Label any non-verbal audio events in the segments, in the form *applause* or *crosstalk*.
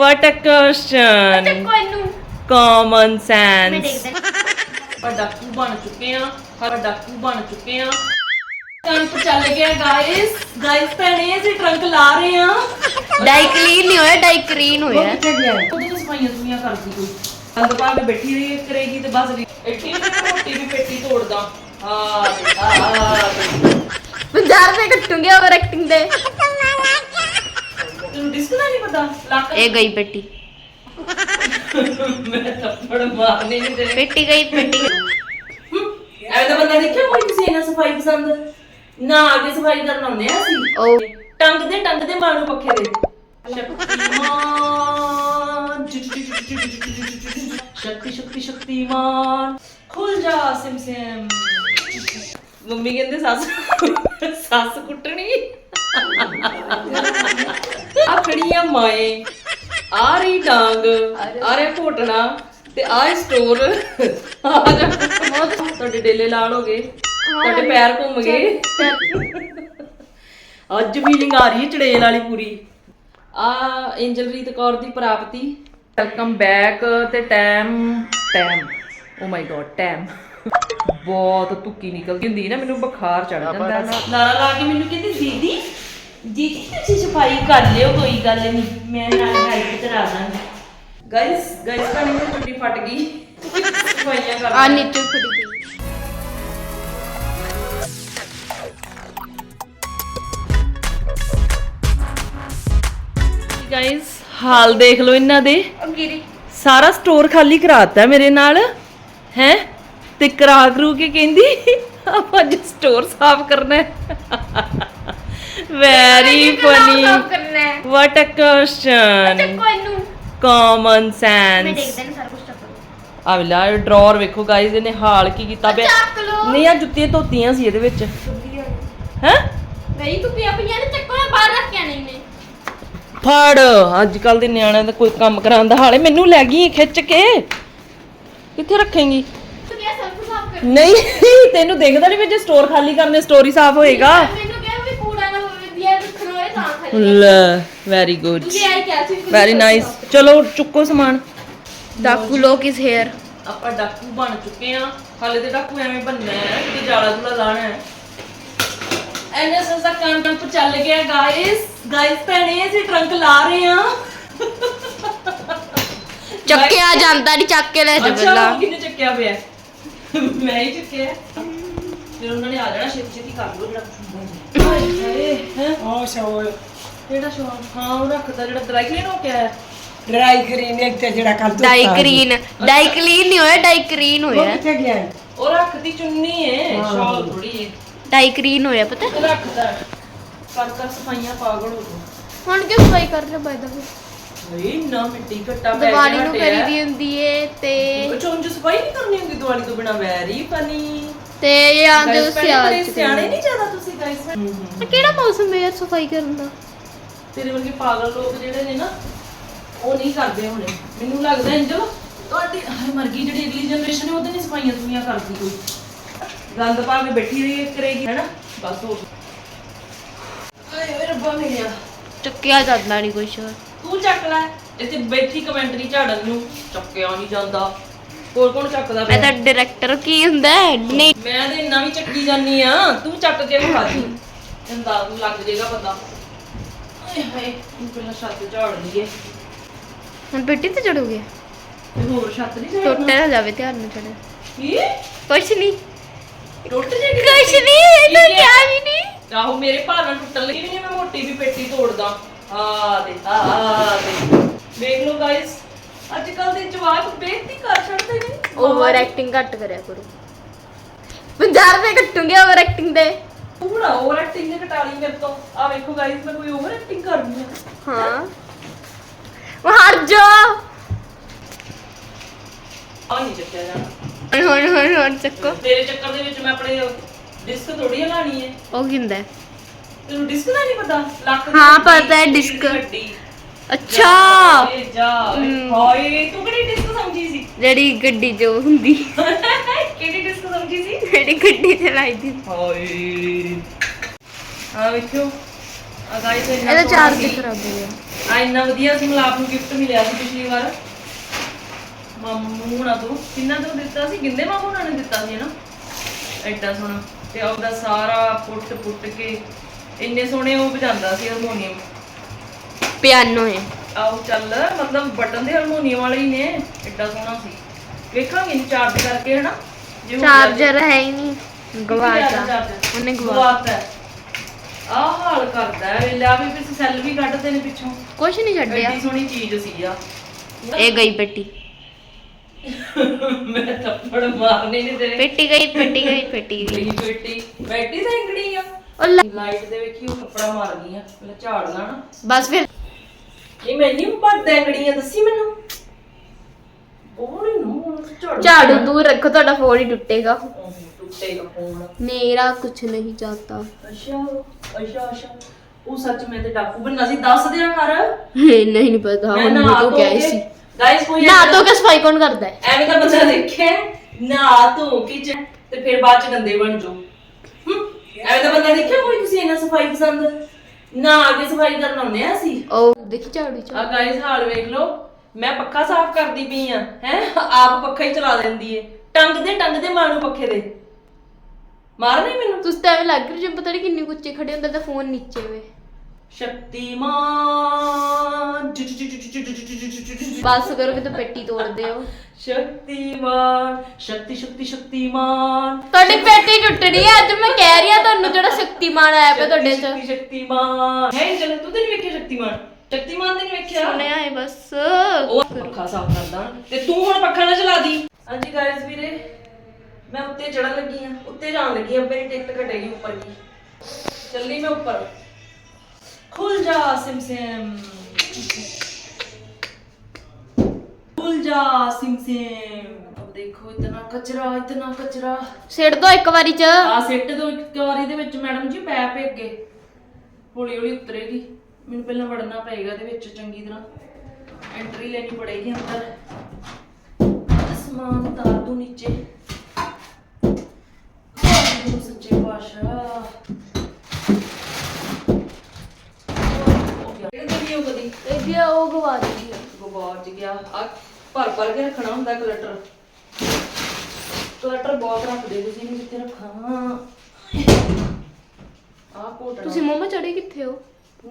What a question. ਕੋਈ ਨੂੰ। Common ਮੈਂ sense. ਦੇਖਦਾ ਡਾਕੂ ਬਣ ਚੁੱਕੇ ਆ। ਹਰ ਡਾਕੂ ਬਣ ਚੁੱਕੇ ਆ। ਟਰੰਕ ਚੱਲ ਗਿਆ ਗਾਇਸ ਗਾਇਸ ਭੈਣੇ ਅਸੀਂ ਟਰੰਕ ਲਾ ਰਹੇ ਆ। ਡਾਈ ਕਲੀਨ ਨਹੀਂ ਹੋਇਆ ਡਾਈ ਕਲੀਨ ਹੋਇਆ। ਉਹਦੇ ਵਿੱਚ ਸਫਾਈਆਂ ਸੁਈਆਂ ਕਰਦੀ ਕੋਈ ਅੰਦਰ ਪਾ ਕੇ ਬੈਠੀ ਰਹੀ ਕਰੇਗੀ ਤੇ ਬਸ ਵੀ। ਇੱਥੇ ਰੋਟੀ ਵੀ ਪੇਟੀ ਤੋੜਦਾ। ਆ ਆ 50 ਰੁਪਏ ਕੱਟੂਗੇ ਓਵਰ ਐਕਟਿੰਗ ਦੇ। ਦਾ ਲੱਕ ਇਹ ਗਈ ਪੇਟੀ। ਮੈਂ ਥੱਪੜ ਮਾਰਨੇ ਨਹੀਂ ਦੇ ਪੇਟੀ ਗਈ ਪੇਟੀ। ਐਵੇਂ ਤਾਂ ਬੰਦਾ ਦੇਖਿਆ ਕੋਈ ਕਿਸੇ ਨਾਲ ਸਫ਼ਾਈ ਪਸੰਦ? ਨਾ ਆਗੇ ਸਫ਼ਾਈ ਕਰਨ ਆਉਂਦੇ ਆ ਅਸੀਂ। ਉਹ ਟੰਗ ਦੇ ਟੰਗ ਦੇ ਮਾਰੂ ਪੱਖੇ ਦੇ ਸ਼ਕਤੀਮਾਨ। ਸ਼ਕਤੀ ਸ਼ਕਤੀ ਸ਼ਕਤੀਮਾਨ। ਖੁੱਲ ਜਾ ਸਿਮ ਸਿਮ ਮੰਮੀ ਕਹਿੰਦੇ ਸੱਸ ਸੱਸ ਕੁੱਟਣੀ। ਆ ਖੜੀਆਂ ਮਾਏ ਆ ਰਹੀ ਡਾਂਗ ਆ ਰਿਹਾ ਘੋਟਣਾ ਤੇ ਆ ਸਟੋਰ। ਆ ਜਾ ਤੁਹਾਡੇ ਡੇਲੇ ਲਾਲ ਹੋ ਗਏ ਤੁਹਾਡੇ ਪੈਰ ਘੁੰਮ ਗਏ। ਅੱਜ ਰਹੀ ਹੈ ਚੜੇਲ ਵਾਲੀ ਪੂਰੀ। ਆ ਐਂਜਲਰੀਤ ਕੌਰ ਦੀ ਪ੍ਰਾਪਤੀ। ਵੈਲਕਮ ਬੈਕ ਤੇ time time oh my god time ਬਹੁਤ ਤੁੱਕੀ ਨਿਕਲਦੀ ਹੁੰਦੀ ਨਾ ਮੈਨੂੰ ਬੁਖਾਰ ਚੜ ਜਾਂਦਾ ਨਾਰਾ ਲਾ ਕੇ ਮੈਨੂੰ ਕਹਿੰਦੀ ਦੀਦੀ ਦੀਦੀ ਤੁਸੀਂ ਸਫ਼ਾਈ ਕਰ ਲਿਓ ਕੋਈ ਗੱਲ ਨਹੀਂ ਮੈਂ ਨਾਲ ਹੈਲਪ ਕਰਾ ਦਾਂਗੀ। ਗਾਇਸ ਗਾਇਸ ਤਾਂ ਮੇਰੀ ਚੁੱਟੀ ਫਟ ਗਈ। ਸਫਾਈਆਂ ਕਰ ਆ ਨੀਚੇ ਖੜੀ ਪਈ ਗਾਇਸ ਹਾਲ ਦੇਖ ਲਓ ਇਹਨਾਂ ਦੇ। ਉਹ ਗਿਰੀ ਸਾਰਾ ਸਟੋਰ ਖਾਲੀ ਕਰਾਤਾ ਮੇਰੇ ਨਾਲ। ਹੈ? ਤੇ ਕਰਾ ਕਰੂ ਕੇ ਕਹਿੰਦੀ ਆਪਾਂ ਅੱਜ ਸਟੋਰ ਸਾਫ਼ ਕਰਨਾ ਹੈ। Very funny what a question ਕੋਈ ਨੂੰ ਕਾਮਨ ਮੈਂ ਸੈਂਸ ਨਹੀਂ ਆ ਵੇਲਾ ਡਰਾਅਰ ਵੇਖੋ ਗਾਇਸ ਇਹਨੇ ਹਾਲ ਕੀ ਕੀਤਾ ਪਿਆ ਲੋ ਨਹੀਂ ਆ ਜੁੱਤੀਆਂ ਧੋਤੀਆਂ ਸੀ ਇਹਦੇ ਵਿੱਚ ਹੈ ਨਹੀਂ ਤੂੰ ਪਿਆ ਪਈਆਂ ਨੇ ਚੱਕੋ ਮੈਂ ਬਾਹਰ ਰੱਖ ਕੇ ਆਣੀ ਨੇ ਫੜ ਅੱਜ ਕੱਲ ਦੇ ਨਿਆਣਿਆਂ ਦਾ ਕੋਈ ਕੰਮ ਕਰਾਉਣ ਦਾ ਹਾਲੇ ਮੈਨੂੰ ਲੈ ਗਈ ਖਿੱਚ ਕੇ ਕਿੱਥੇ ਰੱਖੇਂਗੀ ਤੂੰ ਕਿਹਾ ਸਭ ਕੁਝ ਸਾਫ਼ ਕਰ ਨਹੀਂ ਤੈਨੂੰ ਦੇਖਦਾ ਨਹੀਂ ਵੀ ਜੇ ਸਟੋਰ ਖਾਲੀ ਕਰਨੇ ਸਟੋਰ ਸਾਫ਼ ਹੋਏਗਾ ਮੈਨੂੰ ਕਿਹਾ ਵੀ ਕੂੜਾ ਨਾ ਹੋਵੇ ਦਿਆ ਰੱਖਣਾ ਹੋਏ ਤਾਂ ਖਾਲੀ ਲੈ ਵੈਰੀ ਗੁੱਡ ਵੈਰੀ ਨਾਈਸ ਚਲੋ ਚੁੱਕੋ ਸਮਾਨ। ਡਾਕੂ ਲੋਕ ਇਸ ਹੇਅਰ ਆਪਾਂ ਡਾਕੂ ਬਣ ਚੁੱਕੇ ਆ ਹਾਲੇ ਤੇ ਡਾਕੂ ਐਵੇਂ ਬੰਨਣਾ ਹੈ ਕਿ ਜਾਲਾ ਜੁਲਾ ਲਾਣਾ ਹੈ। ਐਨਐਸਐਸ ਦਾ ਕੈਂਪ ਚੱਲ ਗਿਆ ਗਾਇਸ ਗਾਇਸ ਭੈਣੇ ਅਸੀਂ ਟਰੰਕ ਲਾ ਰਹੇ ਆ ਚੱਕਿਆ ਜਾਂਦਾ ਨਹੀਂ ਚੱਕ ਕੇ ਲੈ ਜਾ ਉਹ ਕਿਹਨੇ ਚੱਕਿਆ ਪਿਆ ਮੈਂ ਹੀ ਚੱਕਿਆ ਫਿਰ ਉਹਨਾਂ ਨੇ ਆ ਜਾਣਾ ਛੇਤੀ ਛੇਤੀ ਕਰ ਲਓ ਜਿਹੜਾ ਕੁਛ ਹੁੰਦਾ ਹੈ। ਹੈ ਉਹ ਸ਼ੋਰ ਕਿਹੜਾ ਸ਼ੌਕ? ਹਾਂ ਉਹ ਰੱਖਦਾ ਜਿਹੜਾ ਡਰਾਈ ਕਲੀਨ ਹੋ ਗਿਆ। ਹੈ ਡਰਾਈ ਕਰੀਨ ਇੱਕ ਤੇ ਜਿਹੜਾ ਕੱਲ ਤੋਂ ਡਾਈ ਕਲੀਨ ਡਾਈ ਕਲੀਨ ਨਹੀਂ ਹੋਇਆ ਡਾਈ ਕਲੀਨ ਉਹ ਹੋਇਆ ਕਿੱਥੇ ਗਿਆ? ਹੈ? ਉਹ ਰੱਖਦੀ ਚੁੰਨੀ ਏ ਹਾਂ। ਸ਼ਾਲ ਥੋੜੀ ਏ ਡਾਈ ਕਲੀਨ ਹੋਇਆ ਪਤਾ? ਉਹ ਰੱਖਦਾ। ਹੈ। ਕਰ ਕਰ ਸਫਾਈਆਂ ਪਾਗਲ ਹੋ ਗਏ ਹੁਣ ਕਿਉਂ ਸਫ਼ਾਈ ਕਰ ਰਿਹਾ ਬਾਈ ਦਾ ਏ ਨਾ ਮਿੱਟੀ ਘੱਟਾ ਪੈ ਦੀਵਾਲੀ ਨੂੰ ਕਰੀ ਦੀ ਹੁੰਦੀ ਏ ਤੇ ਚੁੰਝ ਸਫ਼ਾਈ ਨਹੀਂ ਕਰਨੀ ਹੁੰਦੀ ਦੀਵਾਲੀ ਤੋਂ ਬਿਨਾ? ਵੈਰੀ ਫਨੀ ਤੇ ਇਹ ਆਂਦੇ ਸਿਆਲ ਚ ਸਿਆਣੇ ਨਹੀਂ ਜ਼ਿਆਦਾ ਤੁਸੀਂ ਗਾਇਸ ਤੇ ਕਿਹੜਾ ਮੌਸਮ ਹੈ ਯਾਰ ਸਫ਼ਾਈ ਕਰਨ ਦਾ? ਤੇਰੇ ਵਰਗੇ ਪਾਗਲ ਲੋਕ ਜਿਹੜੇ ਨੇ ਨਾ ਉਹ ਨਹੀਂ ਕਰਦੇ ਹੋਣੇ। ਮੈਨੂੰ ਲੱਗਦਾ ਇੰਜਲ ਤੁਹਾਡੀ ਹਾਏ ਮਰ ਗਈ ਜਿਹੜੀ ਅਗਲੀ ਜਨਰੇਸ਼ਨ ਹੈ ਉਹਦੇ ਨਹੀਂ ਸਫਾਈਆਂ ਸੁਈਆਂ ਕਰਦੀ ਕੋਈ। ਗੰਦ ਪਾ ਕੇ ਬੈਠੀ ਰਹੀ ਕਰੇਗੀ ਹੈਨਾ ਬਸ ਹੋ ਆਏ ਓਏ ਰੱਬਾ ਮੇਰਿਆ। ਚੱਕਿਆ ਜਾਂਦਾ ਨਹੀਂ ਕੁਛ ਤੂੰ ਚੱਕ ਲੈ ਇੱਥੇ ਬੈਠੀ ਕਮੈਂਟਰੀ ਝਾੜਨ ਨੂੰ। ਚੱਕਿਆ ਨਹੀਂ ਜਾਂਦਾ। ਹੋਰ ਕੌਣ ਚੱਕਦਾ ਮੈਂ ਪਿਆ? ਤਾਂ ਡਾਇਰੈਕਟਰ ਕੀ ਹੁੰਦਾ ਹੈ? ਨਹੀਂ। ਮੈਂ ਤੇ ਇੰਨਾ ਵੀ ਚੱਕੀ ਜਾਨੀ ਆ ਤੂੰ ਚੱਕ ਕੇ ਵਿਖਾ ਦੀ। ਅੰਦਾਜ਼ ਨੂੰ ਲੱਗ ਜਾਏਗਾ ਪਤਾ। ਆਏ ਹਾਏ ਤੂੰ ਪਹਿਲਾਂ ਛੱਤ ਝਾੜ ਲਈਏ। ਹੁਣ ਪੇਟੀ ਤੇ ਚੜੋਗੇ? ਤੇ ਹੋਰ ਛੱਤ ਨਹੀਂ ਝਾੜਨਾ ਟੁੱਟੇ ਨਾ ਜਾਵੇ ਧਿਆਨ ਨਾਲ ਚੜੇ ਕੀ? ਕੁਛ ਨਹੀਂ ਟੁੱਟ ਜਾਏਗੀ ਕੁਛ ਨਹੀਂ ਇਹ ਤਾਂ ਕਿਹਾ ਵੀ ਨਹੀਂ ਆਹੋ ਮੇਰੇ ਭਾਰ ਨਾਲ ਟੁੱਟਣ ਲੱਗੀ ਵੀ ਨਹੀਂ ਮੈਂ ਮੋਟੀ ਵੀ ਪੇਟੀ ਤੋੜਦਾ। ਆ ਦੇ ਆ ਆ ਦੇ। ਵੇਖ ਲਓ ਗਾਇਸ ਅੱਜ ਕੱਲ ਦੇ ਜਵਾਕ ਬੇਇੱਜ਼ਤੀ ਕਰ ਛੱਡਦੇ ਨੇ। ਓਵਰ ਐਕਟਿੰਗ ਘੱਟ ਕਰਿਆ ਕਰੋ। 50 ਰੁਪਏ ਕੱਟੂਗੇ ਓਵਰ ਐਕਟਿੰਗ ਦੇ। ਤੂੰ ਨਾ ਓਵਰ ਐਕਟਿੰਗ ਨੇ ਘਟਾ ਲਈ ਮੇਰੇ ਤੋਂ। ਆ ਵੇਖੋ ਗਾਇਸ ਮੈਂ ਕੋਈ ਓਵਰ ਐਕਟਿੰਗ ਕਰਦੀ ਆ ਹਾਂ। ਉਹ ਹਟ ਜਾ ਆ ਨਹੀਂ ਚੱਕਿਆ ਜਾਣਾ। ਹੁਣ ਹੁਣ ਹੁਣ ਹੁਣ ਚੱਕੋ। ਤੇਰੇ ਚੱਕਰ ਦੇ ਵਿੱਚ ਮੈਂ ਆਪਣੇ ਡਿਸਕ ਥੋੜੀ ਹਲਾਣੀ ਹੈ। ਉਹ ਕਿੰਦਾ ਤੈਨੂੰ ਡਿਸਕ ਦਾ ਨਹੀਂ ਪਤਾ? ਲੱਕ ਦੀ ਹਾਂ, ਵੱਡੀ, ਪਤਾ ਹੈ ਰੀੜ੍ਹ ਡਿਸਕ। ਦੀ ਵੱਡੀ। ਅੱਛਾ। ਏ ਜਾ ਹਾਏ ਤੂੰ ਕਿਹੜੀ ਡਿਸਕ ਸਮਝੀ ਸੀ? ਜਿਹੜੀ ਗੱਡੀ ਜੋ ਹੁੰਦੀ। ਕਿਹੜੀ ਜਿਹੜੀ ਗੱਡੀ ਚਲਾਈ ਦੀ ਹਾਏ। ਆ ਵੇਖਿਓ। ਆ ਇੰਨਾ ਇਹਦਾ ਚਾਰਜ। ਖਰਾਬ ਹੋ ਗਿਆ। ਆ ਇੰਨਾ ਵਧੀਆ ਸੀ ਮਲਾਪ ਨੂੰ ਗਿਫਟ ਮਿਲਿਆ ਸੀ ਪਿਛਲੀ ਵਾਰ। ਮਾਮੂ ਹੁਣਾਂ ਤੋਂ। ਕਿੰਨਾ ਤੋਂ ਦਿੱਤਾ ਸੀ? ਗਿੰਦੇ ਮਾਮੂ ਹੁਣਾਂ ਨੇ ਦਿੱਤਾ ਸੀ ਨਾ ਐਡਾ ਸੋਹਣਾ। ਤੇ ਉਹਦਾ ਸਾਰਾ ਪੁੱਟ ਪੁੱਟ ਕੇ ਇੰਨੇ ਸੋਹਣੇ ਉਹ ਵਜਾਉਂਦਾ ਸੀ ਹਾਰਮੋਨੀਅਮ ਪਿਆਨੋ ਹੈ ਆਓ ਚੱਲ ਮਤਲਬ ਬਟਨ ਦੇ ਹਾਰਮੋਨੀਅਮ ਵਾਲੇ ਹੀ ਨੇ। ਐਡਾ ਸੋਹਣਾ ਸੀ। ਵੇਖਾਂਗੇ ਇਹਨੂੰ ਚਾਰਜ ਕਰਕੇ ਹਨਾ? ਚਾਰਜਰ ਹੈ ਹੀ ਨਹੀਂ। ਗਵਾਚਾ? ਉਹਨੇ ਗਵਾ ਗਵਾਤਾ ਆ ਹਾਲ ਕਰਦਾ ਹੈ ਲਿਆ ਵੀ ਫਿਰ ਸੈੱਲ ਵੀ ਕੱਢਦੇ ਨੇ ਪਿੱਛੋਂ। ਕੁਛ ਨਹੀਂ ਛੱਡਿਆ। ਐਡੀ ਸੋਹਣੀ ਚੀਜ਼ ਸੀ ਆ। ਇਹ ਗਈ ਪੇਟੀ। ਮੈਂ ਥੱਪੜ ਮਾਰਨੇ ਨੇ ਤੇਰੇ। ਪੇਟੀ ਗਈ ਪੇਟੀ ਗਈ ਪੇਟੀ ਗਈ। ਬੜੀ ਬੇਟੀ ਬੈਠੀ ਤਾਂ ਇੰਗੜੀ ਆ। ਉਹ ਲੈ- ਲਾਈਟ ਦੇ ਵਿੱਚ ਹੀ ਉਹ ਕੱਪੜਾ ਮਾਰਨੀ ਆ। ਪਹਿਲਾਂ ਝਾੜ ਲਾ ਨਾ। ਬਸ ਫਿਰ ਇਹ ਮੈਨੂੰ ਪੜਦਾ ਇੰਗੜੀਆਂ ਦੱਸੀ ਮੈਨੂੰ। ਨੂੰ ਝਾੜੂ ਝਾੜੂ ਦੂਰ ਰੱਖੋ ਤੁਹਾਡਾ ਫੋਨ ਹੀ ਟੁੱਟੇਗਾ। ਉਹ ਟੁੱਟੇਗਾ ਫੋਨ ਮੇਰਾ ਕੁਛ ਨਹੀਂ ਜਾਤਾ ਅੱਛਾ ਅੱਛਾ ਅੱਛਾ। ਉਹ ਸੱਚ ਮੈਂ ਤੇ ਡਾਕੂ ਬੰਨਾ ਸੀ ਦੱਸ ਦਿਆ ਕਰ। ਨਹੀਂ ਨਹੀਂ ਪਤਾ ਮੈਂ ਹੁਣ ਨਹਾ ਤੋਂ ਕਿਹਾ ਸੀ। ਗਾਇਸ ਕੋਈ ਨਾ ਤੋਂ ਕੇ ਸਫ਼ਾਈ ਕੌਣ ਕਰਦਾ ਹੈ? ਐਵੇਂ ਤਾਂ ਬੰਦਾ ਦੇਖਿਆ ਨਾ ਧੋ ਕੇ ਚ ਤੇ ਫਿਰ ਬਾਅਦ ਚ ਗੰਦੇ ਬਣ ਜਾਓ। ਹਮ, ਐਵੇਂ ਤਾਂ ਬੰਦਾ ਦੇਖਿਆ ਕੋਈ ਤੁਸੀਂ ਇਹਨਾਂ ਸਫ਼ਾਈ ਪਸੰਦ? ਨਾ ਕੇ ਸਫ਼ਾਈ ਕਰਨ ਆਉਂਦੇ ਆ ਅਸੀਂ। ਉਹ ਦੇਖੀ ਝਾੜੂ ਚ? ਆ ਗਾਇਸ ਹਾਲ ਵੇਖ ਲਓ। ਮੈਂ ਪੱਖਾ ਸਾਫ਼ ਕਰਦੀ ਪਈ ਆ ਹੈ ਆਪ ਪੱਖਾ ਹੀ ਚਲਾ ਦਿੰਦੀ ਏ ਟੰਗਦੇ ਟੰਗਦੇ ਮਾਰੂ ਪੱਖੇ ਦੇ ਮਾਰ ਨਹੀਂ ਮੈਨੂੰ ਤੁਸੀਂ ਤਾਂ ਐਵੇਂ ਲੱਗ ਰਿਹਾ ਜਿਵੇਂ ਪਤਾ ਨਹੀਂ ਕਿੰਨੇ ਕੁੱਚੇ ਖੜੇ ਹੁੰਦੇ ਤਾਂ ਫੋਨ ਨੀਚੇ ਵੇ ਸ਼ਕਤੀਮਾਨ ਜੁ- ਜੁ- ਜੁ- ਜੁ- ਜੁ- ਜੁ- ਜੁ- ਜੁ- ਜੁ- ਜੁ- ਜੁ- ਜੁ- ਬਸ ਕਰੋ ਕਿ ਤਾਂ ਪੇਟੀ ਤੋੜਦੇ ਹੋ ਸ਼ਕਤੀਮਾਨ ਸ਼ਕਤੀ ਸ਼ਕਤੀ ਸ਼ਕਤੀਮਾਨ ਤੁਹਾਡੀ ਪੇਟੀ ਟੁੱਟਣੀ ਹੈ ਅੱਜ ਮੈਂ ਕਹਿ ਰਹੀ ਹਾਂ ਤੁਹਾਨੂੰ ਜਿਹੜਾ ਸ਼ਕਤੀਮਾਨ ਆਇਆ ਪਿਆ ਤੁਹਾਡੇ ਚ ਸ਼ਕਤੀ ਸ਼ਕਤੀਮਾਨ ਹੈ ਚਲ ਤੂੰ ਤੇ ਨਹੀਂ ਵੇਖਿਆ ਸ਼ਕਤੀਮਾਨ ਸ਼ਕਤੀਮਾਨ ਤੇ ਨਹੀਂ ਵੇਖਿਆ ਸੁਣਿਆ ਪੱਖਾ ਸਾਫ਼ ਕਰਦਾ। ਤੇ ਤੂੰ ਹੁਣ ਪੱਖਾ ਨਾ ਚਲਾ ਦੀ। ਹਾਂਜੀ ਗਾਇਸ ਵੀਰੇ ਮੈਂ ਉੱਤੇ ਚੜਨ ਲੱਗੀ ਆ ਉੱਤੇ ਜਾਣ ਲੱਗੀ ਆ ਮੇਰੀ ਟਿਕਟ ਘਟੇਗੀ ਉੱਪਰ ਕੀ ਚੱਲੀ ਮੈਂ ਉੱਪਰ। ਖੁੱਲ ਜਾ ਸਿਮ ਸਿਮ ਖੁੱਲ ਜਾ ਸਿਮ ਸਿਮ ਅਬ ਦੇਖੋ ਇਤਨਾ ਕਚਰਾ ਇਤਨਾ ਕਚਰਾ। ਸਿੱਟ ਦੋ ਇੱਕ ਵਾਰੀ ਚ। ਆ ਸਿੱਟ ਦੋ ਇੱਕ ਵਾਰੀ ਦੇ ਵਿੱਚ ਮੈਡਮ ਜੀ ਪੈਪ ਅੱਗੇ। ਹੌਲੀ ਹੌਲੀ ਉਤਰੇਗੀ। ਮੈਨੂੰ ਪਹਿਲਾਂ ਵੜਨਾ ਪਏਗਾ ਇਹਦੇ ਵਿੱਚ ਚੰਗੀ ਤਰ੍ਹਾਂ। एंट्री लेनी पड़ेगी अंदर समान उतार दूँ नीचे ਭਰ ਭਰ ਕੇ ਰੱਖਣਾ ਹੁੰਦਾ ਤੁਸੀਂ ਵੀ ਤੁਸੀਂ ਮੰਮਾ ਚੜੇ ਕਿੱਥੇ ਹੋ?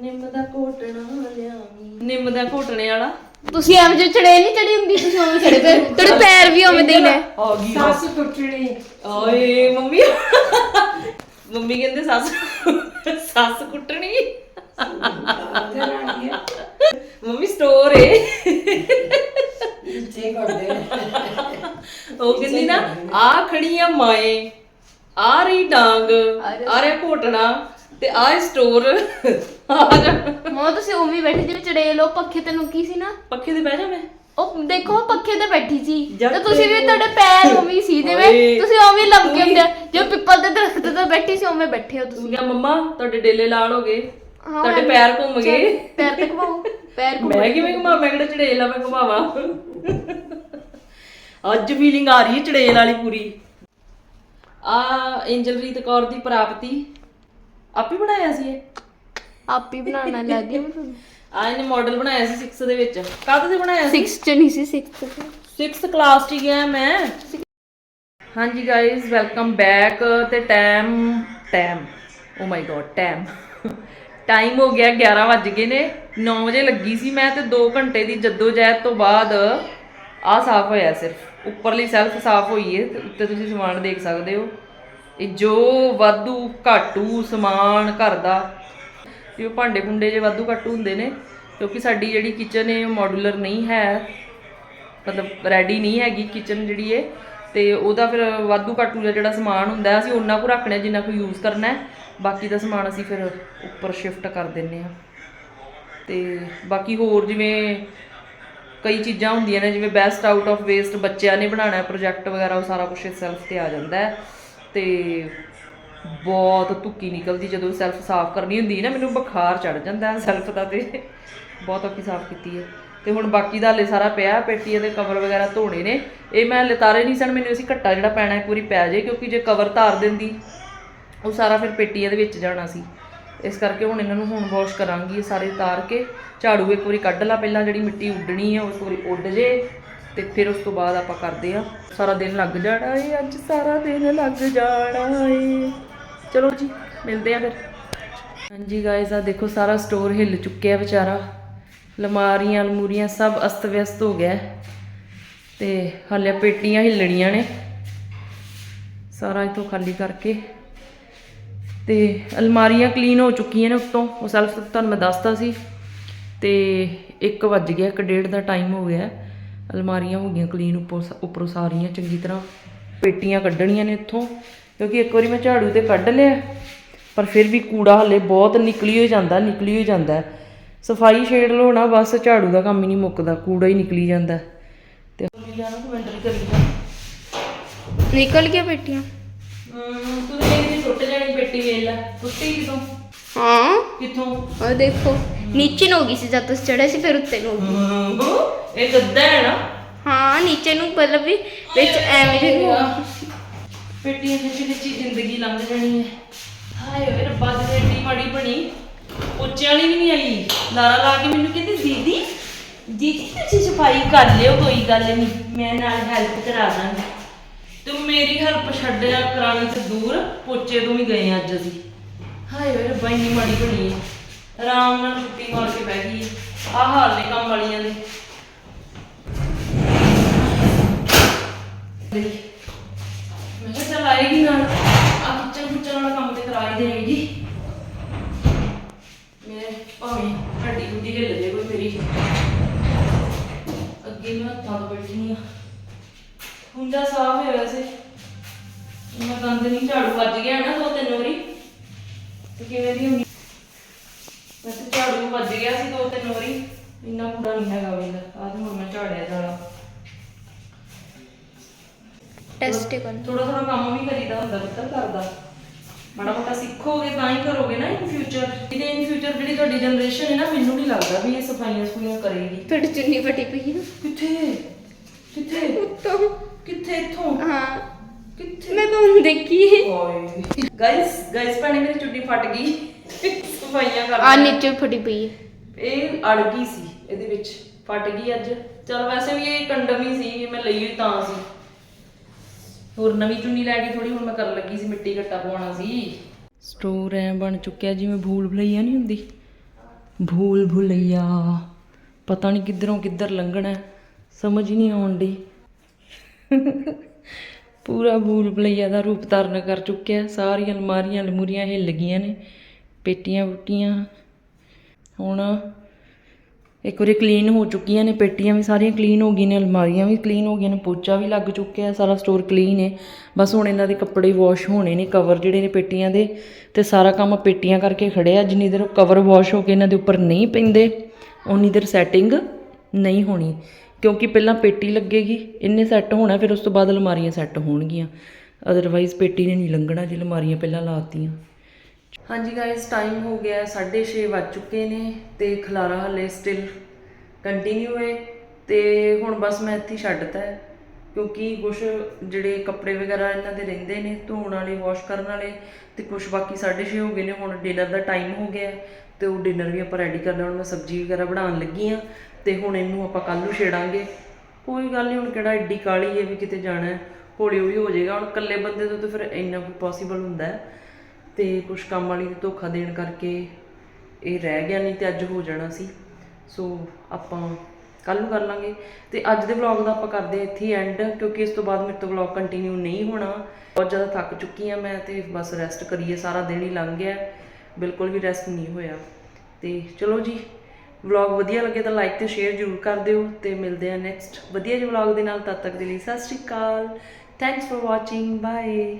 ਨਿੰਮ ਦਾ ਘੋਟਣਾ ਲਿਆਵੀਂ ਨਿੰਮ ਦਾ ਘੋਟਣੇ ਵਾਲਾ। ਤੁਸੀਂ ਐਵੇਂ ਜੇ ਚੜੇ ਨਹੀਂ ਚੜੀ ਹੁੰਦੀ ਤੁਸੀਂ ਉਵੇਂ ਚੜੇ ਪਏ। *laughs* ਤੁਹਾਡੇ ਪੈਰ ਵੀ ਉਵੇਂ ਦੇ ਹੀ ਨੇ। ਆ ਗਈ ਸੱਸ ਟੁੱਟਣੀ। ਓਏ ਮੰਮੀ। ਮੰਮੀ ਕਹਿੰਦੇ ਸੱਸ ਸੱਸ ਕੁੱਟਣੀ। ਮੰਮੀ ਸਟੋਰ ਏ। ਨੀਚੇ ਕਰਦੇ ਉਹ ਕਹਿੰਦੀ ਨਾ ਆ ਖੜੀਆਂ ਮਾਏ ਆ ਰਹੀ ਡਾਂਗ ਆ ਰਿਹਾ ਘੋਟਣਾ। ਤੇ ਆ ਸਟੋਰ ਆ ਜਾ। ਮਮਾ ਤੁਸੀਂ ਉਵੇਂ ਬੈਠੇ ਜਿਵੇਂ ਚੜੇ ਲੋ ਪੱਖੇ ਤੇ ਲੁਕੀ ਸੀ ਨਾ? ਪੱਖੇ ਤੇ ਬਹਿ ਜਾ ਮੈਂ। ਉਹ ਦੇਖੋ ਪੱਖੇ ਤੇ ਬੈਠੀ ਸੀ। ਤੇ ਤੁਸੀਂ ਵੀ ਤੈਨੂੰ- ਤੁਹਾਡੇ ਪੈਰ ਉਵੇਂ ਸੀ ਜਿਵੇਂ ਤੁਸੀਂ ਉਵੇਂ ਲੰਮਕੇ ਹੁੰਦੇ। ਜਿਵੇਂ ਪਿੱਪਲ ਦੇ ਦਰਖਤ ਤੇ ਬੈਠੀ ਸੀ ਉਵੇਂ ਬੈਠੇ ਹੋ ਤੁਸੀਂ। ਕਿਹਾ ਮੰਮਾ ਤੁਹਾਡੇ ਡੇਲੇ ਲਾਲ ਹੋ ਗਏ। ਤੁਹਾਡੇ ਮੈਂ- ਪੈਰ ਘੁੰਮ ਗਏ। ਪੈਰ ਤੇ ਘੁਮਾਓ ਪੈਰ ਘੁਮਾਓ। ਮੈਂ ਕਿਵੇਂ ਘੁਮਾ ਮੈਂ ਕਿਹੜਾ ਚੜੇਲ ਆ ਮੈਂ ਘੁਮਾਵਾ? ਅੱਜ ਫੀਲਿੰਗ ਆ ਰਹੀ ਹੈ ਚੜੇਲ ਵਾਲੀ ਪੂਰੀ। ਆ ਐਂਜਲਰੀਤ ਕੌਰ ਦੀ ਪ੍ਰਾਪਤੀ। ਆਪੇ ਬਣਾਇਆ ਸੀ ਇਹ? ਆਪ ਹੀ ਬਣਾਉਣਾ ਲੱਗ ਆ ਇਹਨੇ ਮਾਡਲ ਬਣਾਇਆ ਸੀ 6 ਦੇ ਵਿੱਚ। ਕਾਹਦੇ ਤੇ ਬਣਾਇਆ ਸੀ? 6 ਚ ਨਹੀਂ ਸੀ 6 ਚ। 6th ਕਲਾਸ 'ਚ ਹੀ ਗਿਆ ਮੈਂ। ਹਾਂਜੀ ਗਾਇਸ ਵੈਲਕਮ ਬੈਕ ਤੇ time time oh my god time time ਹੋ ਗਿਆ 11 ਵੱਜ ਗਏ ਨੇ। 9 ਵਜੇ ਲੱਗੀ ਸੀ ਮੈਂ ਤੇ 2 ਘੰਟੇ ਦੀ ਜਦੋਜਹਿਦ ਤੋਂ ਬਾਅਦ ਆ ਸਾਫ਼ ਹੋਇਆ ਸਿਰਫ। ਉੱਪਰਲੀ ਸੈਲਫ ਸਾਫ਼ ਹੋਈ ਹੈ ਤੇ ਉੱਤੇ ਤੁਸੀਂ ਸਮਾਨ ਦੇਖ ਸਕਦੇ ਹੋ। ਇਹ ਜੋ ਵਾਧੂ ਘਾਟੂ ਸਮਾਨ ਘਰ ਦਾ ਜਿਵੇਂ ਭਾਂਡੇ ਭੁੰਡੇ ਜੇ ਵਾਧੂ ਘਾਟੂ ਹੁੰਦੇ ਨੇ, ਕਿਉਂਕਿ ਸਾਡੀ ਜਿਹੜੀ ਕਿਚਨ ਹੈ ਮੋਡੂਲਰ ਨਹੀਂ ਹੈ, ਮਤਲਬ ਰੈਡੀ ਨਹੀਂ ਹੈਗੀ ਕਿਚਨ ਜਿਹੜੀ ਹੈ ਤੇ ਉਹਦਾ ਫਿਰ ਵਾਧੂ ਘਾਟੂ ਦਾ ਜਿਹੜਾ ਸਮਾਨ ਹੁੰਦਾ, ਅਸੀਂ ਉਹਨਾਂ ਕੁ ਰੱਖਣਾ ਜਿੰਨਾ ਕੁ ਯੂਜ਼ ਕਰਨਾ ਹੈ, ਬਾਕੀ ਦਾ ਸਮਾਨ ਅਸੀਂ ਫਿਰ ਉੱਪਰ ਸ਼ਿਫਟ ਕਰ ਦਿੰਨੇ ਆ। ਤੇ ਬਾਕੀ ਹੋਰ ਜਿਵੇਂ ਕਈ ਚੀਜ਼ਾਂ ਹੁੰਦੀਆਂ ਨੇ, ਜਿਵੇਂ ਬੈਸਟ ਆਊਟ ਆਫ ਵੇਸਟ ਬੱਚਿਆਂ ਨੇ ਬਣਾਉਣਾ ਪ੍ਰੋਜੈਕਟ ਵਗੈਰਾ, ਉਹ ਸਾਰਾ ਕੁਝ ਸੈਲਫ ਤੇ ਆ ਜਾਂਦਾ ਹੈ। ਤੇ ਬਹੁਤ ਧੁੱਕੀ ਨਿਕਲਦੀ ਜਦੋਂ ਸੈਲਫ ਸਾਫ਼ ਕਰਨੀ ਹੁੰਦੀ ਹੈ ਨਾ, ਮੈਨੂੰ ਬੁਖਾਰ ਚੜ ਜਾਂਦਾ ਸੈਲਫ ਦਾ ਤੇ। ਬਹੁਤ ਔਖੀ ਸਾਫ਼ ਕੀਤੀ ਹੈ। ਤੇ ਹੁਣ ਬਾਕੀ ਦਾ ਹਲੇ ਸਾਰਾ ਪਿਆ ਪੇਟੀ ਦੇ ਕਵਰ ਵਗੈਰਾ ਧੋਣੇ ਨੇ। ਇਹ ਮੈਂ ਲਤਾਰੇ ਨਹੀਂ ਸਨ ਮੈਨੂੰ ਅਸੀਂ ਘੱਟਾ ਜਿਹੜਾ ਪੈਣਾ ਇੱਕ ਵਾਰੀ ਪੈ ਜੇ, ਕਿਉਂਕਿ ਜੇ ਕਵਰ ਧਾਰ ਦਿੰਦੀ, ਉਹ ਸਾਰਾ ਫਿਰ ਪੇਟੀਆਂ ਦੇ ਵਿੱਚ ਜਾਣਾ ਸੀ। ਇਸ ਕਰਕੇ ਹੁਣ ਇਹਨਾਂ ਨੂੰ ਹੁਣ ਵਾਸ਼ ਕਰਾਂਗੀ ਇਹ ਸਾਰੇ ਤਾਰ ਕੇ। ਝਾੜੂ ਇੱਕ ਵਾਰੀ ਕੱਢ ਲਾ ਪਹਿਲਾਂ, ਜਿਹੜੀ ਮਿੱਟੀ ਉੱਡਣੀ ਹੈ ਉਸ ਵਾਰੀ ਉੱਡ ਜੇ। ਤੇ ਫਿਰ ਉਸ ਤੋਂ ਬਾਅਦ ਆਪਾਂ ਕਰਦੇ ਆ ਸਾਰਾ ਦਿਨ ਲੱਗ ਜਾਣਾ ਏ, ਅੱਜ ਸਾਰਾ ਦਿਨ ਲੱਗ ਜਾਣਾ ਏ। ਚਲੋ ਜੀ, ਮਿਲਦੇ ਆ ਫਿਰ। ਹਾਂਜੀ ਗਾਇਸ ਆ ਦੇਖੋ ਸਾਰਾ ਸਟੋਰ ਹਿੱਲ ਚੁੱਕਿਆ ਵਿਚਾਰਾ। ਲਮਾਰੀਆਂ ਅਲਮੂਰੀਆਂ ਸਭ ਅਸਤ ਵਿਅਸਤ ਹੋ ਗਿਆ। ਹੈ। ਤੇ ਹਾਲੇ ਪੇਟੀਆਂ ਹਿੱਲਣੀਆਂ ਨੇ। ਸਾਰਾ ਇਥੋਂ ਖਾਲੀ ਕਰਕੇ। ਤੇ ਅਲਮਾਰੀਆਂ ਕਲੀਨ ਹੋ ਚੁੱਕੀਆਂ ਨੇ ਉੱਤੋਂ। ਉਹ ਸੈਲਫ ਤੁਹਾਨੂੰ ਮੈਂ ਦੱਸਤਾ ਸੀ। ਤੇ 1 ਵੱਜ ਗਿਆ 1:30 ਦਾ ਟਾਈਮ ਹੋ ਗਿਆ। ਅਲਮਾਰੀਆਂ ਹੋ ਗਈਆਂ ਕਲੀਨ ਉੱਪਰ ਉੱਪਰੋਂ ਸਾਰੀਆਂ ਚੰਗੀ ਤਰ੍ਹਾਂ ਪੇਟੀਆਂ ਕੱਢਣੀਆਂ ਨੇ ਇੱਥੋਂ ਕਿਉਂਕਿ ਇੱਕ ਵਾਰੀ ਮੈਂ ਝਾੜੂ ਤੇ ਕੱਢ ਲਿਆ ਪਰ ਫਿਰ ਵੀ ਕੂੜਾ ਹਲੇ ਬਹੁਤ ਨਿਕਲੀ ਹੋ ਜਾਂਦਾ ਨਿਕਲੀ ਹੋ ਜਾਂਦਾ। ਸਫ਼ਾਈ ਛੇੜ ਲਓ ਨਾ ਬਸ ਝਾੜੂ ਦਾ ਕੰਮ ਹੀ ਨਹੀਂ ਮੁੱਕਦਾ ਕੂੜਾ ਹੀ ਨਿਕਲੀ ਜਾਂਦਾ। ਤੇ ਨਿਕਲ ਗਿਆ ਬੇਟੀਆਂ ਹਮ, ਤੂੰ ਮੇਰੀ ਟੁੱਟ ਜਾਣੀ ਪੇਟੀ ਲੈ ਕਿਤੋਂ ਹਾਂ। ਕਿੱਥੋਂ? ਉਹ ਦੇਖੋ ਨੀਚੇ ਨੂੰ ਹੋ ਗਈ ਸੀ ਜਦ ਤੁਸੀਂ ਚੜੇ ਸੀ ਫਿਰ ਉੱਤੇ ਨੂੰ ਹੋ ਗਈ। ਇਹ ਗੱਦਾ ਹੈ ਨਾ? ਹਾਂ ਨੀਚੇ ਨੂੰ ਮਤਲਬ ਵੀ ਵਿੱਚ ਐਵੇਂ ਜਿਹੀ ਨੂੰ ਹੋ ਗਈ। ਪੇਟੀਆਂ ਦੇ ਵਿੱਚ ਹੀ ਜ਼ਿੰਦਗੀ ਲੰਘ ਜਾਣੀ ਹੈ। ਹਾਏ ਓਏ ਰੱਬਾ ਦੀ ਏਡੀ ਮਾੜੀ ਬਣੀ ਉੱਚੇ ਵਾਲੀ ਵੀ ਨਹੀਂ ਆਈ। ਲਾਰਾ ਲਾ ਕੇ ਮੈਨੂੰ ਕਹਿੰਦੀ ਦੀਦੀ ਦੀਦੀ ਤੁਸੀਂ ਸਫ਼ਾਈ ਕਰ ਲਿਓ ਕੋਈ ਗੱਲ ਨਹੀਂ ਮੈਂ ਨਾਲ ਹੈਲਪ ਕਰਾ ਦਾਂਗੀ। ਤੂੰ ਮੇਰੀ ਹੈਲਪ ਛੱਡਿਆ ਕਰਾਣੀ ਤੇ ਦੂਰ ਪੋਚੇ ਤੋਂ ਵੀ ਗਏ ਅੱਜ ਅਸੀਂ। ਹਾਏ ਓਏ, ਰੱਬਾ ਇੰਨੀ ਮਾੜੀ ਬਣੀ ਹੈ ਆਰਾਮ ਨਾਲ ਛੁੱਟੀ ਮਾਰ ਕੇ ਬਹਿ ਗਈ ਆ ਆਹ ਹਾਲ ਨੇ ਕੰਮ ਵਾਲੀਆਂ ਦੇ। ਮੈਂ ਕਿਹਾ ਚੱਲ ਆਏਗੀ ਨਾਲ। ਆ ਕਿਚਨ ਕੁਚਨ ਵਾਲਾ ਕੰਮ ਤੇ ਕਰਾ ਹੀ ਦੇਗੀ ਮੇਰੇ ਭਾਵੇਂ ਹੱਡੀ ਹੁੱਡੀ ਹਿੱਲ ਜੇ ਕੋਈ ਮੇਰੀ। ਅੱਗੇ ਮੈਂ ਹੱਥਾਂ ਤੋਂ ਬੈਠੀ ਆ। ਹੁੰਦਾ ਸਾਫ਼ ਹੈ ਵੈਸੇ। ਮੈਂ ਗੰਦ ਨਹੀਂ ਝਾੜੂ ਵੱਜ ਗਿਆ ਨਾ ਦੋ ਤਿੰਨ ਵਾਰੀ। ਤੇ ਕਿਵੇਂ ਦੀ ਹੁੰਦੀ? ਵੈਸੇ ਝਾੜੂ ਵੱਜ ਗਿਆ ਸੀ ਦੋ ਤਿੰਨ ਵਾਰੀ ਇੰਨਾ ਕੂੜਾ ਨਹੀਂ ਹੈਗਾ ਵੇਲਾ ਆਹ ਹੁਣ ਮੈਂ ਝਾੜਿਆ ਜਾਣਾ ਟੈਸਟ ਕਰ ਥੋੜਾ ਥੋੜਾ ਕੰਮ ਵੀ ਕਰੀਦਾ ਹੁੰਦਾ ਪੁੱਤਰ ਕਰਦਾ। ਮਾੜਾ ਮੋਟਾ ਸਿੱਖੋਗੇ ਤਾਂ ਹੀ ਕਰੋਗੇ ਨਾ ਇਨ ਫਿਊਚਰ ਇਹਦੇ ਇਨ ਫਿਊਚਰ ਜਿਹੜੀ ਤੁਹਾਡੀ ਜਨਰੇਸ਼ਨ ਹੈ ਨਾ ਮੈਨੂੰ ਨਹੀਂ ਲੱਗਦਾ ਵੀ ਇਹ ਸਫਾਈਆਂ ਸਫਾਈਆਂ ਕਰੇਗੀ। ਤੁਹਾਡੀ ਚੁੰਨੀ ਫਟੀ ਪਈ ਹੈ ਕਿੱਥੇ? ਕਿੱਥੇ? ਉੱਤੋਂ। ਕਿੱਥੇ ਇੱਥੋਂ? ਹਾਂ। ਕਿੱਥੇ? ਮੈਂ ਤੁਹਾਨੂੰ ਦੇਖੀ ਹੈ ਓਏ। ਗਾਇਸ ਗਾਇਸ ਭੈਣੇ ਮੇਰੀ ਚੁੱਡੀ ਫਟ ਗਈ। ਸਫਾਈਆਂ ਕਰ ਆ ਨੀਚੇ ਫਟੀ ਪਈ ਹੈ ਇਹ ਅੜ ਗਈ ਸੀ ਇਹਦੇ ਵਿੱਚ। ਫਟ ਗਈ ਅੱਜ। ਚਲ ਵੈਸੇ ਵੀ ਇਹ ਕੰਡਮ ਹੀ ਸੀ ਇਹ ਮੈਂ ਲਈ ਹੋਈ ਤਾਂ ਸੀ। ਹੋਰ ਨਵੀਂ ਚੁੰਨੀ ਲੈ ਕੇ ਥੋੜੀ ਹੁਣ ਮੈਂ ਕਰਨ ਲੱਗੀ ਸੀ ਮਿੱਟੀ ਘੱਟਾ ਪਵਾਉਣਾ ਸੀ। ਸਟੋਰ ਐ ਬਣ ਚੁੱਕਿਆ ਜਿਵੇਂ ਭੂਲ ਭੁਲਈਆ ਨਹੀਂ ਹੁੰਦੀ। ਭੂਲ ਭੁਲਈਆ। ਪਤਾ ਨਹੀਂ ਕਿੱਧਰੋਂ ਕਿੱਧਰ ਲੰਘਣਾ ਸਮਝ ਹੀ ਨਹੀਂ ਆਉਣ ਦੀ ਪੂਰਾ ਭੂਲ ਭਲਈਆ ਦਾ ਰੂਪ ਧਾਰਨ ਕਰ ਚੁੱਕਿਆ। ਸਾਰੀਆਂ ਅਲਮਾਰੀਆਂ ਅਲਮੂਰੀਆਂ ਹਿੱਲ ਗਈਆਂ ਨੇ, ਪੇਟੀਆਂ ਬੁੱਟੀਆਂ। ਹੁਣ ਇੱਕ ਵਾਰੀ ਕਲੀਨ ਹੋ ਚੁੱਕੀਆਂ ਨੇ ਪੇਟੀਆਂ ਵੀ, ਸਾਰੀਆਂ ਕਲੀਨ ਹੋ ਗਈਆਂ ਨੇ, ਅਲਮਾਰੀਆਂ ਵੀ ਕਲੀਨ ਹੋ ਗਈਆਂ ਨੇ, ਪੋਚਾ ਵੀ ਲੱਗ ਚੁੱਕਿਆ, ਸਾਰਾ ਸਟੋਰ ਕਲੀਨ ਹੈ। ਬਸ ਹੁਣ ਇਹਨਾਂ ਦੇ ਕੱਪੜੇ ਵਾਸ਼ ਹੋਣੇ ਨੇ ਕਵਰ ਜਿਹੜੇ ਨੇ ਪੇਟੀਆਂ ਦੇ, ਤੇ ਸਾਰਾ ਕੰਮ ਪੇਟੀਆਂ ਕਰਕੇ ਖੜਿਆ ਜਿੰਨੀ ਦੇਰ ਕਵਰ ਵਾਸ਼ ਹੋ ਕੇ ਇਹਨਾਂ ਦੇ ਉੱਪਰ ਨਹੀਂ ਪੈਂਦੇ ਉਨੀ ਦੇਰ ਸੈਟਿੰਗ ਨਹੀਂ ਹੋਣੀ। ਕਿਉਂਕਿ ਪਹਿਲਾਂ ਪੇਟੀ ਲੱਗੇਗੀ, ਇੰਨੇ ਸੈੱਟ ਹੋਣਾ, ਫਿਰ ਉਸ ਤੋਂ ਬਾਅਦ ਅਲਮਾਰੀਆਂ ਸੈੱਟ ਹੋਣਗੀਆਂ। ਅਦਰਵਾਈਜ਼ ਪੇਟੀ ਨੇ ਨਹੀਂ ਲੰਘਣਾ ਜੇ ਅਲਮਾਰੀਆਂ ਪਹਿਲਾਂ ਲਾਤੀਆਂ। ਹਾਂਜੀ ਗਾਇਸ ਟਾਈਮ ਹੋ ਗਿਆ 6:30 ਵੱਜ ਚੁੱਕੇ ਨੇ ਤੇ ਖਲਾਰਾ ਹਲੇ ਸਟਿਲ ਕੰਟੀਨਿਊ ਹੈ। ਤੇ ਹੁਣ ਬਸ ਮੈਂ ਇੱਥੇ ਛੱਡਤਾ ਹੈ, ਕਿਉਂਕਿ ਕੁਝ ਜਿਹੜੇ ਕੱਪੜੇ ਵਗੈਰਾ ਇਹਨਾਂ ਦੇ ਰਹਿੰਦੇ ਨੇ, ਧੋਣ ਵਾਲੇ ਵਾਸ਼ ਕਰਨ ਵਾਲੇ, ਤੇ ਕੁਝ ਬਾਕੀ 6:30 ਹੋ ਗਏ ਨੇ। ਹੁਣ ਡਿਨਰ ਦਾ ਟਾਈਮ ਹੋ ਗਿਆ ਤੇ ਉਹ ਡਿਨਰ ਵੀ ਆਪਾਂ ਰੈਡੀ ਕਰਨਾ ਹੁਣ ਮੈਂ ਸਬਜ਼ੀ ਵਗੈਰਾ ਬਣਾਉਣ ਲੱਗੀ ਆ ਤੇ ਹੁਣ ਇਹਨੂੰ ਆਪਾਂ ਕੱਲ ਨੂੰ ਛੇੜਾਂਗੇ। ਕੋਈ ਗੱਲ ਨਹੀਂ ਹੁਣ ਕਿਹੜਾ ਏਡੀ ਕਾਲੀ ਹੈ ਵੀ ਕਿਤੇ ਜਾਣਾ ਹੌਲੀ ਹੌਲੀ ਹੋ ਜਾਏਗਾ। ਹੁਣ ਇਕੱਲੇ ਬੰਦੇ ਤੋਂ ਤਾਂ ਫਿਰ ਇੰਨਾ ਕੁ ਪੋਸੀਬਲ ਹੁੰਦਾ ਹੈ। ਤੇ ਕੁਝ ਕੰਮ ਵਾਲੀ ਦੀ ਧੋਖਾ ਦੇਣ ਕਰਕੇ ਇਹ ਰਹਿ ਗਿਆ ਨਹੀਂ ਤੇ ਅੱਜ ਹੋ ਜਾਣਾ ਸੀ। ਸੋ ਆਪਾਂ ਕੱਲ ਨੂੰ ਕਰ ਲਾਂਗੇ। ਤੇ ਅੱਜ ਦੇ ਵਲੌਗ ਦਾ ਆਪਾਂ ਕਰਦੇ ਹਾਂ ਇੱਥੇ ਐਂਡ ਕਿਉਂਕਿ ਇਸ ਤੋਂ ਬਾਅਦ ਮੇਰੇ ਤੋਂ ਵਲੌਗ ਕੰਟੀਨਿਊ ਨਹੀਂ ਹੋਣਾ। ਬਹੁਤ ਜ਼ਿਆਦਾ ਥੱਕ ਚੁੱਕੀ ਆ ਮੈਂ ਤੇ ਬਸ ਰੈਸਟ ਕਰੀਏ। ਸਾਰਾ ਦਿਨ ਹੀ ਲੰਘ ਗਿਆ। ਬਿਲਕੁਲ ਵੀ ਰੈਸਟ ਨਹੀਂ ਹੋਇਆ। ਤੇ ਚਲੋ ਜੀ ਵਲੌਗ ਵਧੀਆ ਲੱਗੇ ਤਾਂ ਲਾਈਕ ਤੇ ਸ਼ੇਅਰ ਜ਼ਰੂਰ ਕਰ ਦਿਓ ਤੇ ਮਿਲਦੇ ਆ ਨੈਕਸਟ ਵਧੀਆ ਜਿਹੇ ਵਲੌਗ ਦੇ ਨਾਲ ਤਦ ਤੱਕ ਦੇ ਲਈ ਸਤਿ ਸ਼੍ਰੀ ਅਕਾਲ। Thanks for watching bye